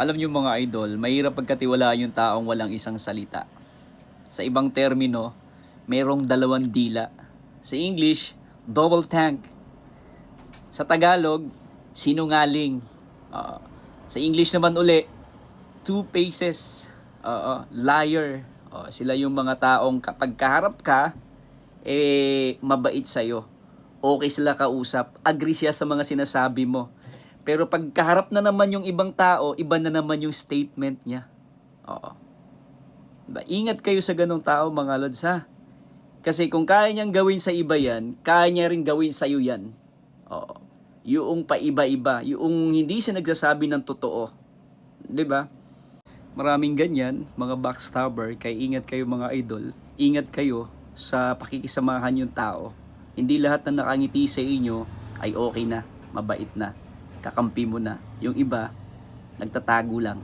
Alam niyo mga idol, mahirap pagkatiwalaan yung taong walang isang salita. Sa ibang termino, merong dalawang dila. Sa English, double tank. Sa Tagalog, sinungaling. Oo. sa English naman uli, two faces. Oo, liar. Oo, sila yung mga taong kapag kaharap ka, eh, mabait sa'yo. Okay sila kausap. Agree siya sa mga sinasabi mo. Pero pag kaharap na naman yung ibang tao, iba na naman yung statement niya. Oo. Diba? Ingat kayo sa ganong tao mga lods ha. Kasi kung kaya niyang gawin sa iba yan, kaya niya rin gawin sa iyo yan. Oo. Yung paiba-iba, yung hindi siya nagsasabi ng totoo. 'Di ba? Maraming ganyan, mga backstabber, kaya ingat kayo mga idol. Ingat kayo sa pakikisamahan yung tao. Hindi lahat na nakangiti sa inyo ay okay na, mabait na, kakampi mo na. Yung iba, nagtatago lang.